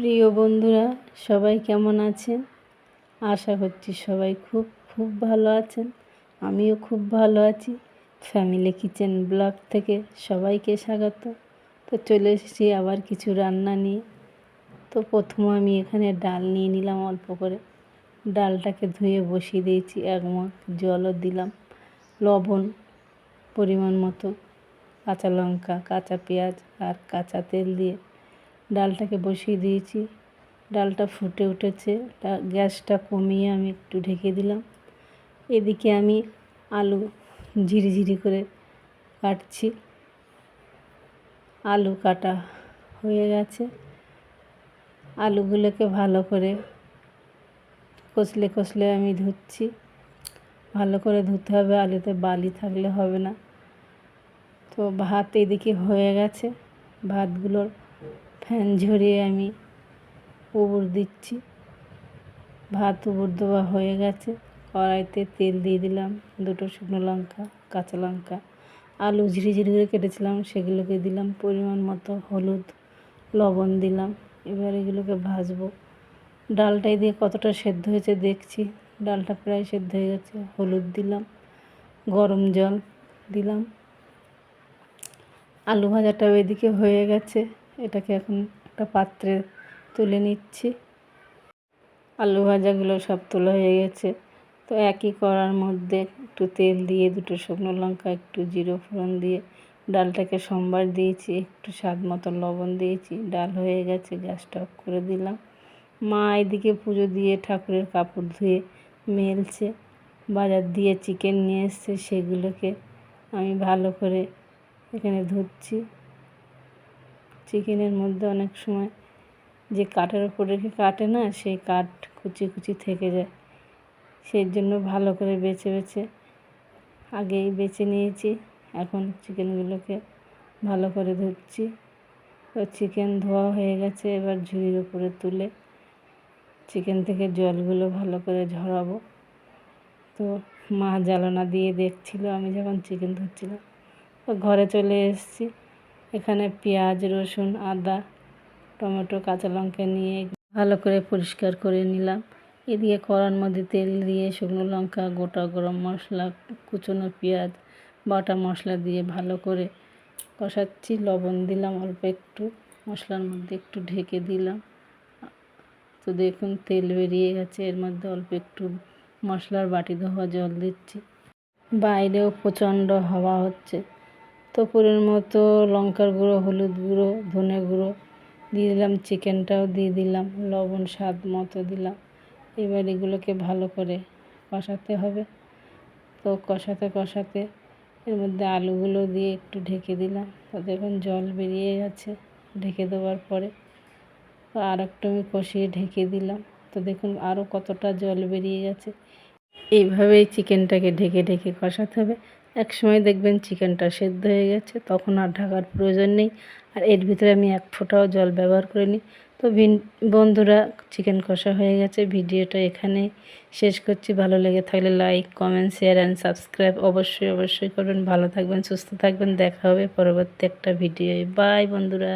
প্রিয় বন্ধুরা, সবাই কেমন আছেন? আশা করছি সবাই খুব খুব ভালো আছেন। আমিও খুব ভালো আছি। ফ্যামিলি কিচেন ব্লগ থেকে সবাইকে স্বাগত। তো চলে এসেছি আবার কিছু রান্না নিয়ে। তো প্রথম আমি এখানে ডাল নিয়ে নিলাম অল্প করে। ডালটাকে ধুয়ে বসিয়ে দিয়েছি, এক মগ জলও দিলাম। লবণ পরিমাণ মতো, কাঁচা লঙ্কা, কাঁচা পেঁয়াজ আর কাঁচা তেল দিয়ে ডালটাকে বসিয়ে দিয়েছি। ডালটা ফুটে উঠেছে। গ্যাসটা কমিয়ে আমি একটু ঢেকে দিলাম। এদিকে আমি আলু ঝিরিঝিরি করে কাটছি। আলু কাটা হয়ে গেছে। আলুগুলোকে ভালো করে কষলে কষলে আমি ধুচ্ছি। ভালো করে ধুতে হবে, আলুতে বালি থাকলে হবে না। তো ভাত এদিকে হয়ে গেছে। ভাতগুলোর ফ্যান ঝরিয়ে আমি উবুর দিচ্ছি। ভাত উবুর দেওয়া হয়ে গেছে। কড়াইতে তেল দিয়ে দিলাম দুটো শুকনো লঙ্কা, কাঁচা লঙ্কা, আলু ঝিরি ঝিরি করে কেটেছিলাম, সেগুলোকে দিলাম পরিমাণ মতো হলুদ, লবণ দিলাম। এবার এগুলোকে ভাজবো। ডালটাই দিয়ে কতটা সেদ্ধ হয়েছে দেখছি। ডালটা প্রায় সেদ্ধ হয়ে গেছে। হলুদ দিলাম, গরম জল দিলাম। আলু ভাজাটাও এদিকে হয়ে গেছে। এটাকে এখন একটা পাত্রে তুলে নিচ্ছি। আলু ভাজাগুলো সব তোলা হয়ে গেছে। তো একই করার মধ্যে একটু তেল দিয়ে, দুটো শুকনো লঙ্কা, একটু জিরো ফোড়ন দিয়ে, ডালটাকে সোমবার দিয়েছি, একটু স্বাদ মতো লবণ দিয়েছি, ডাল হয়ে গেছে, গ্যাসটা অফ করে দিলাম। মা এদিকে পুজো দিয়ে ঠাকুরের কাপড় ধুয়ে মেলছে, বাজার দিয়ে চিকেন নিয়ে এসছে, সেগুলোকে আমি ভালো করে এখানে ধুচ্ছি। চিকেনের মধ্যে অনেক সময় যে কাঠের ওপর রেখে কাটে না, সেই কাঠ কুচি কুচি থেকে যায়। সেই জন্য ভালো করে বেছে বেছে আগেই বেছে নিয়েছি। এখন চিকেনগুলোকে ভালো করে ধুচ্ছি। তো চিকেন ধোয়া হয়ে গেছে, এবার ঝুড়ির উপরে তুলে চিকেন থেকে জলগুলো ভালো করে ঝরাবো। তো মা জ্বালানা দিয়ে দেখছিল, আমি যখন চিকেন ধুচ্ছিলাম ঘরে চলে এসেছি। এখানে পেঁয়াজ, রসুন, আদা, টমেটো, কাঁচা লঙ্কা নিয়ে ভালো করে পরিষ্কার করে নিলাম। এদিকে কড়ার মধ্যে তেল দিয়ে শুকনো লঙ্কা, গোটা গরম মশলা, কুচনো পেঁয়াজ, বাটা মশলা দিয়ে ভালো করে কষাচ্ছি। লবণ দিলাম অল্প একটু, মশলার মধ্যে একটু ঢেকে দিলাম। তো দেখুন, তেল বেরিয়ে গেছে। এর মধ্যে অল্প একটু মশলার বাটি ধোয়া জল দিচ্ছি। বাইরেও প্রচণ্ড হাওয়া হচ্ছে। তো মতো লঙ্কার গুঁড়ো, হলুদ গুঁড়ো, ধনে গুঁড়ো দিয়ে দিলাম, চিকেনটাও দিয়ে দিলাম, লবণ, স্বাদ মতো দিলাম। এবার এগুলোকে ভালো করে কষাতে হবে। তো কষাতে কষাতে এর মধ্যে আলুগুলো দিয়ে একটু ঢেকে দিলাম। তো দেখুন জল বেরিয়ে যাচ্ছে ঢেকে দেওয়ার পরে। তো আর একটু আমি কষিয়ে ঢেকে দিলাম। তো দেখুন আরও কতটা জল বেরিয়ে গেছে। এইভাবেই চিকেনটাকে ঢেকে ঢেকে কষাতে হবে। এক সময় দেখবেন চিকেনটা সেদ্ধ হয়ে গেছে, তখন আর ঢাকার প্রয়োজন নেই। আর এর ভিতরে আমি এক ফোঁটাও জল ব্যবহার করিনি। তো বন্ধুরা, চিকেন কষা হয়ে গেছে, ভিডিওটা এখানে শেষ করছি। ভালো লেগে থাকলে like, comment, share and subscribe অবশ্যই অবশ্যই করবেন। ভালো থাকবেন, সুস্থ থাকবেন। দেখা হবে পরবর্তী একটা ভিডিও বাই বন্ধুরা।